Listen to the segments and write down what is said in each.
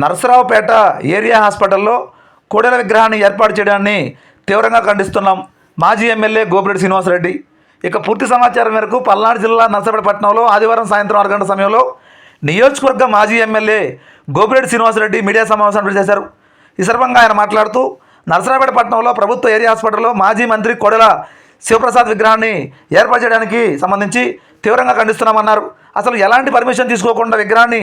Narasaraopet area హాస్పిటల్లో కోడెల విగ్రహాన్ని ఏర్పాటు చేయడాన్ని తీవ్రంగా ఖండిస్తున్నాం మాజీ ఎమ్మెల్యే గోపిరెడ్డి శ్రీనివాసరెడ్డి. ఇక పూర్తి సమాచారం మేరకు పల్నాడు జిల్లా నరసరావుపేట పట్టణంలో ఆదివారం సాయంత్రం ఆరు గంటల సమయంలో నియోజకవర్గ మాజీ ఎమ్మెల్యే గోపిరెడ్డి శ్రీనివాసరెడ్డి మీడియా సమావేశం చేశారు ఈ సందర్భంగా ఆయన మాట్లాడుతూ నరసరావుపేట పట్టణంలో ప్రభుత్వ ఏరియా హాస్పిటల్లో మాజీ మంత్రి కోడెల శివప్రసాద్ విగ్రహాన్ని ఏర్పాటు చేయడానికి సంబంధించి తీవ్రంగా ఖండిస్తున్నామన్నారు. అసలు ఎలాంటి పర్మిషన్ తీసుకోకుండా విగ్రహాన్ని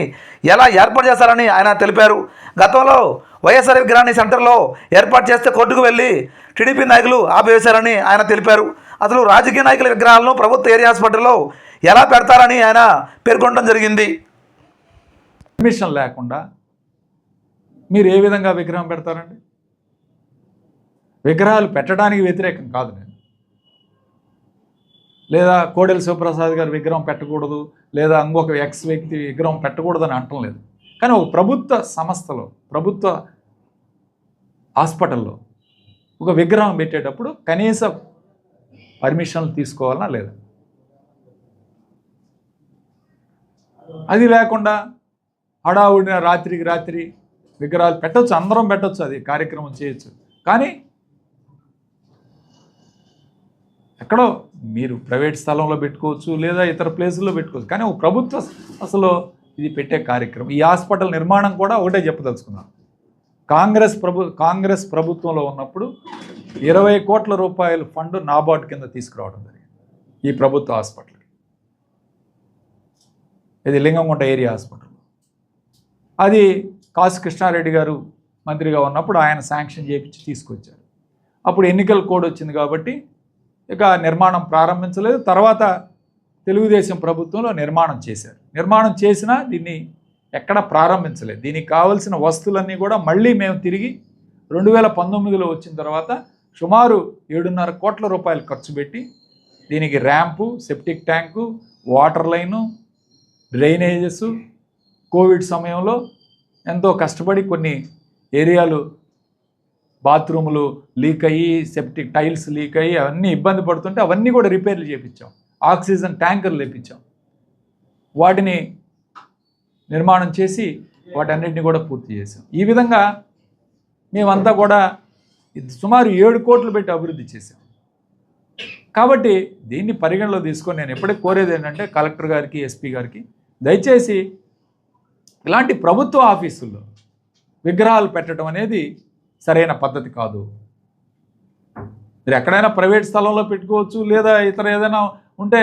ఎలా ఏర్పాటు చేస్తారని ఆయన తెలిపారు. గతంలో వైఎస్ఆర్ విగ్రహాన్ని సెంటర్లో ఏర్పాటు చేస్తే కోర్టుకు వెళ్ళి టీడీపీ నాయకులు ఆపివేశారని ఆయన తెలిపారు. అసలు రాజకీయ నాయకుల విగ్రహాలను ప్రభుత్వ ఏరియా హాస్పిటల్లో ఎలా పెడతారని ఆయన పేర్కొనడం జరిగింది. పర్మిషన్ లేకుండా మీరు ఏ విధంగా విగ్రహం పెడతారండి? విగ్రహాలు పెట్టడానికి వ్యతిరేకం కాదు నేను. లేదా కోడెల శివప్రసాద్ గారి విగ్రహం పెట్టకూడదు లేదా ఇంకొక ఎక్స్ వ్యక్తి విగ్రహం పెట్టకూడదని అంటం లేదు. కానీ ఒక ప్రభుత్వ సంస్థలో ప్రభుత్వ హాస్పిటల్లో ఒక విగ్రహం పెట్టేటప్పుడు కనీస పర్మిషన్లు తీసుకోవాలన్నా లేదా? అది లేకుండా హడావుడిన రాత్రికి రాత్రి విగ్రహాలు పెట్టచ్చు అందరం పెట్టొచ్చు అది కార్యక్రమం చేయొచ్చు. కానీ ఎక్కడో మీరు ప్రైవేట్ స్థలంలో పెట్టుకోవచ్చు లేదా ఇతర ప్లేసుల్లో పెట్టుకోవచ్చు. కానీ ఒక ప్రభుత్వ అసలు ఇది పెట్టే కార్యక్రమం ఈ హాస్పిటల్ నిర్మాణం కూడా ఒకటే చెప్పదలుచుకున్నాను. కాంగ్రెస్ ప్రభు కాంగ్రెస్ ప్రభుత్వంలో ఉన్నప్పుడు ఇరవై కోట్ల రూపాయల ఫండ్ నాబార్డ్ కింద తీసుకురావడం జరిగింది ఈ ప్రభుత్వ హాస్పిటల్కి ఇది లింగంగుంట ఏరియా హాస్పిటల్. అది కాసు కృష్ణారెడ్డి గారు మంత్రిగా ఉన్నప్పుడు ఆయన శాంక్షన్ చేయించి తీసుకొచ్చారు. అప్పుడు ఎన్నికల కోడ్ వచ్చింది కాబట్టి ఇక నిర్మాణం ప్రారంభించలేదు. తర్వాత తెలుగుదేశం ప్రభుత్వంలో నిర్మాణం చేశారు. నిర్మాణం చేసినా దీన్ని ఎక్కడ ప్రారంభించలేదు. దీనికి కావలసిన వస్తువులన్నీ కూడా మళ్ళీ మేము తిరిగి రెండు వేల పంతొమ్మిదిలో వచ్చిన తర్వాత సుమారు ఏడున్నర కోట్ల రూపాయలు ఖర్చు పెట్టి దీనికి ramp septic tank water line drainages Covid సమయంలో ఎంతో కష్టపడి కొన్ని ఏరియాలు బాత్రూములు లీక్ అయ్యి సెప్టిక్ టైల్స్ లీక్ అయ్యి అవన్నీ ఇబ్బంది పడుతుంటే అవన్నీ కూడా రిపేర్లు చేపించాం. ఆక్సిజన్ ట్యాంకర్లు తెప్పించాం. వాటిని నిర్మాణం చేసి వాటన్నిటిని కూడా పూర్తి చేసాం ఈ విధంగా మేమంతా కూడా ఇది సుమారు ఏడు కోట్లు పెట్టి అభివృద్ధి చేసాం కాబట్టి దీన్ని పరిగణలో తీసుకొని నేను ఎప్పుడే కోరేది ఏంటంటే కలెక్టర్ గారికి ఎస్పీ గారికి దయచేసి ఇలాంటి ప్రభుత్వ ఆఫీసుల్లో విగ్రహాలు పెట్టడం అనేది సరైన పద్ధతి కాదు. మీరు ఎక్కడైనా ప్రైవేట్ స్థలంలో పెట్టుకోవచ్చు లేదా ఇతర ఏదైనా ఉంటే